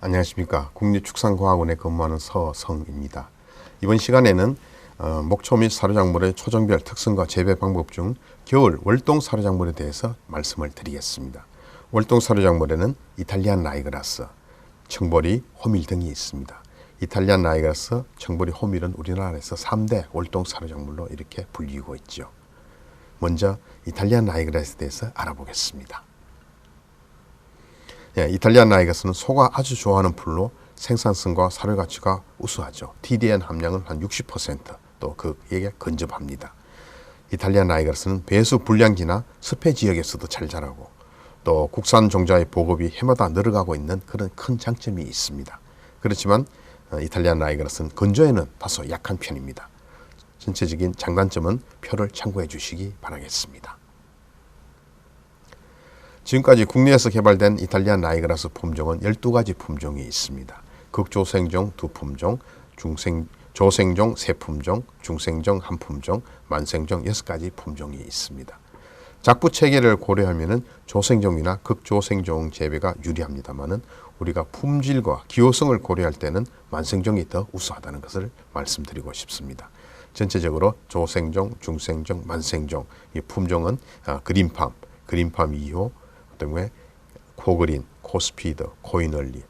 안녕하십니까. 국립축산과학원에 근무하는 서성입니다. 이번 시간에는 어, 목초 및 사료작물의 초정별 특성과 재배 방법 중 겨울 월동 사료작물에 대해서 말씀을 드리겠습니다. 월동 사료작물에는 이탈리안 라이그라스, 청보리, 호밀 등이 있습니다. 이탈리안 라이그라스, 청보리, 호밀은 우리나라에서 3대 월동 사료작물로 이렇게 불리고 있죠. 먼저 이탈리안 라이그라스에 대해서 알아보겠습니다. 예, 이탈리안 라이가스는 소가 아주 좋아하는 풀로 생산성과 사료 가치가 우수하죠. TDN 함량은 한 60%또 그에게 근접합니다. 이탈리안 라이가스는 배수 불량지나 습해 지역에서도 잘 자라고 또 국산 종자의 보급이 해마다 늘어가고 있는 그런 큰 장점이 있습니다. 그렇지만 어, 이탈리안 라이가스는 건조에는 다소 약한 편입니다. 전체적인 장단점은 표를 참고해 주시기 바라겠습니다. 지금까지 국내에서 개발된 이탈리안 라이그라스 품종은 12가지 품종이 있습니다. 극조생종 두 품종, 중생, 조생종 세 품종, 중생종 한 품종, 만생종 여섯 가지 품종이 있습니다. 작부 체계를 고려하면은 조생종이나 극조생종 재배가 유리합니다만은 우리가 품질과 기호성을 고려할 때는 만생종이 더 우수하다는 것을 말씀드리고 싶습니다. 전체적으로 조생종, 중생종, 만생종 이 품종은 아, 그린팜, 그린팜 2호, 그다음에 코그린, 코스피드, 코인얼리,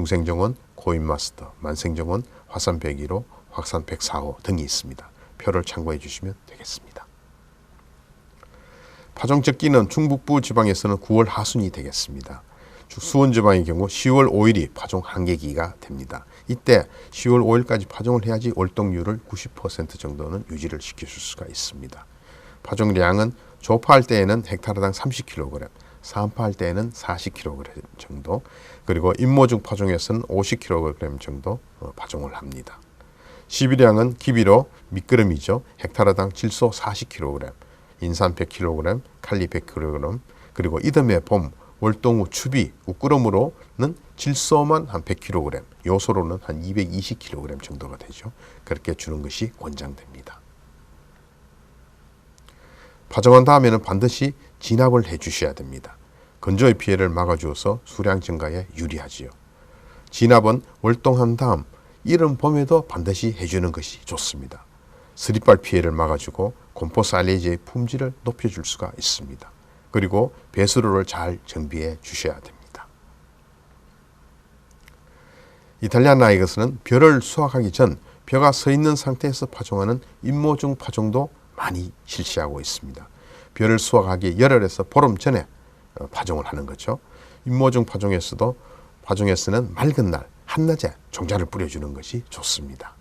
중생종은 코인마스터, 만생종은 화산 101호, 화산 104호 등이 있습니다. 표를 참고해 주시면 되겠습니다. 파종 적기는 중북부 지방에서는 9월 하순이 되겠습니다. 수원 지방의 경우 10월 5일이 파종 한계기가 됩니다. 이때 10월 5일까지 파종을 해야지 월동률을 90% 정도는 유지를 시켜줄 수가 있습니다. 파종량은 조파할 때에는 헥타르당 30kg, 사은파할 때에는 40kg 정도, 그리고 임모중 파종에서는 50kg 정도 어, 파종을 합니다. 시비량은 기비로 미끄럼이죠. 헥타르당 질소 40kg, 인산 100kg, 칼리 100kg, 그리고 이듬해 봄 월동 후 추비 우끄럼으로는 질소만 한 100kg, 요소로는 한 220kg 정도가 되죠. 그렇게 주는 것이 권장됩니다. 파종한 다음에는 반드시 진압을 해 주셔야 됩니다. 건조의 피해를 막아주어서 수량 증가에 유리하지요. 진압은 월동한 다음 이른 봄에도 반드시 해주는 것이 좋습니다. 스리빨 피해를 막아주고 곰포 사일리지의 품질을 높여줄 수가 있습니다. 그리고 배수로를 잘 정비해 주셔야 됩니다. 이탈리안 라이거스는 벼를 수확하기 전 벼가 서 있는 상태에서 파종하는 임모중 파종도 많이 실시하고 있습니다. 벼를 수확하기 열흘에서 보름 전에 어, 파종을 하는 거죠. 임모중 파종에서도 파종에서는 맑은 날 한낮에 종자를 뿌려주는 것이 좋습니다.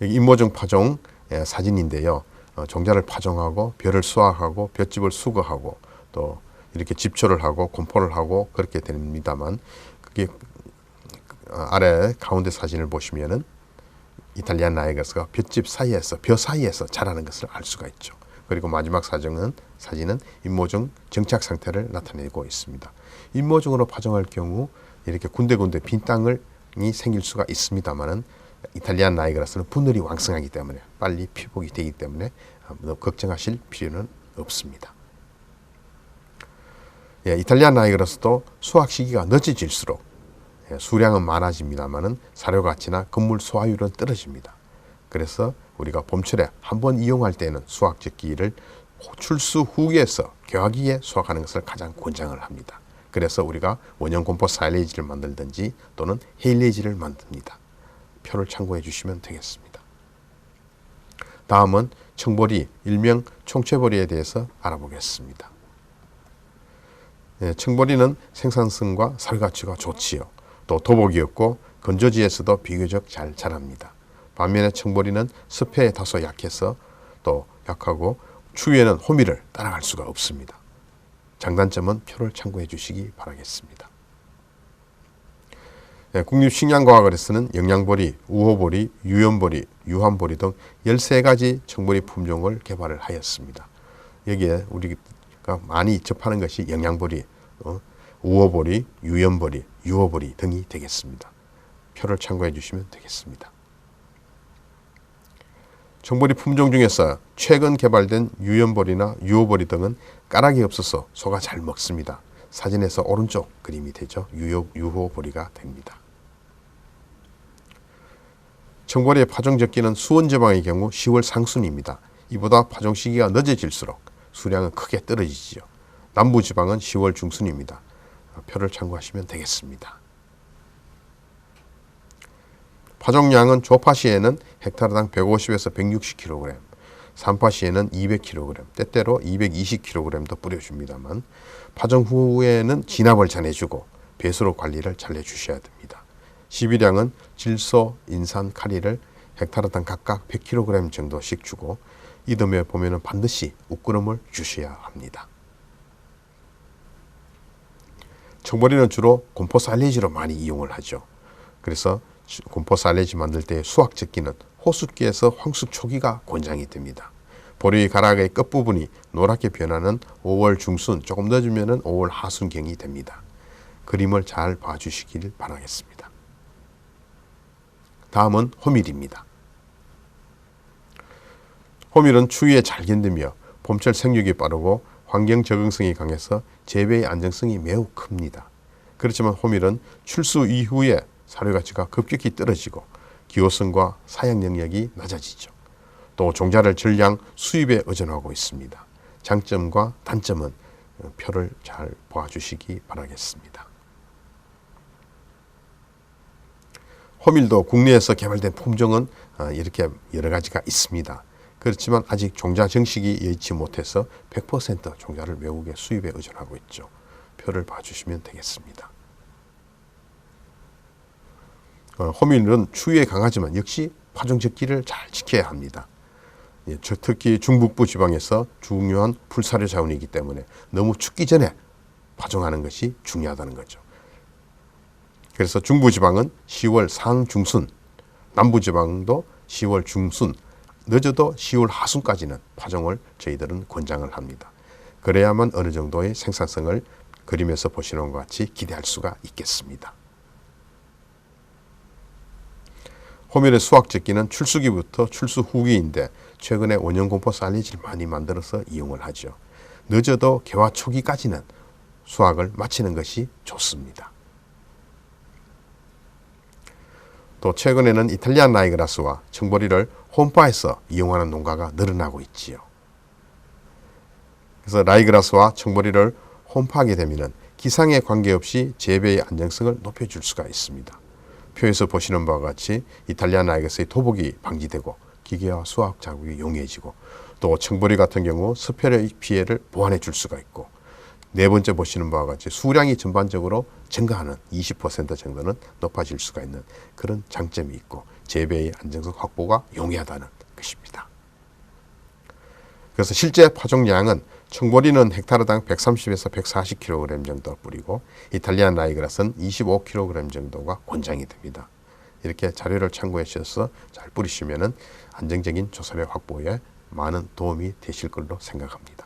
여기 임모중 파종 예, 사진인데요. 어, 종자를 파종하고 벼를 수확하고 벼집을 수거하고 또 이렇게 집초를 하고 곰포를 하고 그렇게 됩니다만 그게 어, 아래 가운데 사진을 보시면은 이탈리안 나이가스가 볏집 사이에서 벼 사이에서 자라는 것을 알 수가 있죠. 그리고 마지막 사정은 사진은 임모중 정착 상태를 나타내고 있습니다. 임모중으로 파종할 경우 이렇게 군데군데 빈 땅이 생길 수가 있습니다만은 이탈리안 나이가스는 분열이 왕성하기 때문에 빨리 피복이 되기 때문에 걱정하실 필요는 없습니다. 예, 이탈리안 나이가스도 수확 시기가 늦어질수록 예, 수량은 많아집니다만은 사료 가치나 건물 소화율은 떨어집니다. 그래서 우리가 봄철에 한 번 이용할 때는 수확 적기를 출수 후기에서 개화기에 수확하는 것을 가장 권장을 합니다. 그래서 우리가 원형 공포 사일레이지를 만들든지 또는 헤일레이지를 만듭니다. 표를 참고해 주시면 되겠습니다. 다음은 청보리, 일명 총채보리에 대해서 알아보겠습니다. 예, 청보리는 생산성과 살가치가 좋지요. 또 도복이 없고 건조지에서도 비교적 잘 자랍니다. 반면에 청보리는 습해에 다소 약해서 또 약하고 추위에는 호미를 따라갈 수가 없습니다. 장단점은 표를 참고해 주시기 바라겠습니다. 네, 국립식량과학원에서는 영양보리, 우호보리, 유연보리, 유한보리 등 13가지 청보리 품종을 개발을 하였습니다. 여기에 우리가 많이 접하는 것이 영양보리, 어, 우호보리, 유연보리, 유호보리 등이 되겠습니다. 표를 참고해 주시면 되겠습니다. 청보리 품종 중에서 최근 개발된 유연보리나 유호보리 등은 까락이 없어서 소가 잘 먹습니다. 사진에서 오른쪽 그림이 되죠. 유효, 유호보리가 됩니다. 청보리의 파종 적기는 수원지방의 경우 10월 상순입니다. 이보다 파종 시기가 늦어질수록 수량은 크게 떨어지지요. 남부지방은 10월 중순입니다. 표를 참고하시면 되겠습니다. 파종량은 조파시에는 헥타르당 150에서 160kg, 산파시에는 200kg, 때때로 220kg도 뿌려줍니다만 파종 후에는 진압을 잘해주고 배수로 관리를 잘 해주셔야 됩니다. 시비량은 질소, 인산, 카리를 헥타르당 각각 100kg 정도씩 주고 이듬해 보면은 반드시 우끄름을 주셔야 합니다. 청보리는 주로 곰포 살레지로 많이 이용을 하죠. 그래서 곰포 살레지 만들 때 수확 적기는 호숫기에서 황숙 초기가 권장이 됩니다. 보리 가락의 끝부분이 노랗게 변하는 5월 중순, 조금 늦으면 5월 하순경이 됩니다. 그림을 잘 봐주시길 바라겠습니다. 다음은 호밀입니다. 호밀은 추위에 잘 견디며 봄철 생육이 빠르고 환경 적응성이 강해서 재배의 안정성이 매우 큽니다. 그렇지만 호밀은 출수 이후에 사료 가치가 급격히 떨어지고 기호성과 사양 능력이 낮아지죠. 또 종자를 전량 수입에 의존하고 있습니다. 장점과 단점은 표를 잘 보아주시기 바라겠습니다. 호밀도 국내에서 개발된 품종은 어, 이렇게 여러 가지가 있습니다. 그렇지만 아직 종자 정식이 여의치 못해서 100% 종자를 외국에 수입에 의존하고 있죠. 표를 봐주시면 되겠습니다. 어, 호밀은 추위에 강하지만 역시 파종 적기를 잘 지켜야 합니다. 예, 특히 중북부 지방에서 중요한 풀사료 자원이기 때문에 너무 춥기 전에 파종하는 것이 중요하다는 거죠. 그래서 중부 지방은 10월 상중순, 남부 지방도 10월 중순, 늦어도 10월 하순까지는 파종을 저희들은 권장을 합니다. 그래야만 어느 정도의 생산성을 그림에서 보시는 것 같이 기대할 수가 있겠습니다. 호밀의 수확 적기는 출수기부터 출수 후기인데 최근에 원형 공포 살리지를 많이 만들어서 이용을 하죠. 늦어도 개화 초기까지는 수확을 마치는 것이 좋습니다. 또 최근에는 이탈리안 라이그라스와 청보리를 홈파에서 이용하는 농가가 늘어나고 있지요. 그래서 라이그라스와 청보리를 홈파하게 되면 기상에 관계없이 재배의 안정성을 높여줄 수가 있습니다. 표에서 보시는 바와 같이 이탈리안 라이그라스의 토복이 방지되고 기계와 수학 자국이 용이해지고 또 청보리 같은 경우 스페의 피해를 보완해 줄 수가 있고 네 번째 보시는 바와 같이 수량이 전반적으로 증가하는 20% 정도는 높아질 수가 있는 그런 장점이 있고 재배의 안정성 확보가 용이하다는 것입니다. 그래서 실제 파종량은 청보리는 헥타르당 130에서 140kg 정도 뿌리고 이탈리안 라이그라스는 25kg 정도가 권장이 됩니다. 이렇게 자료를 참고해 주셔서 잘 뿌리시면 안정적인 조사료 확보에 많은 도움이 되실 걸로 생각합니다.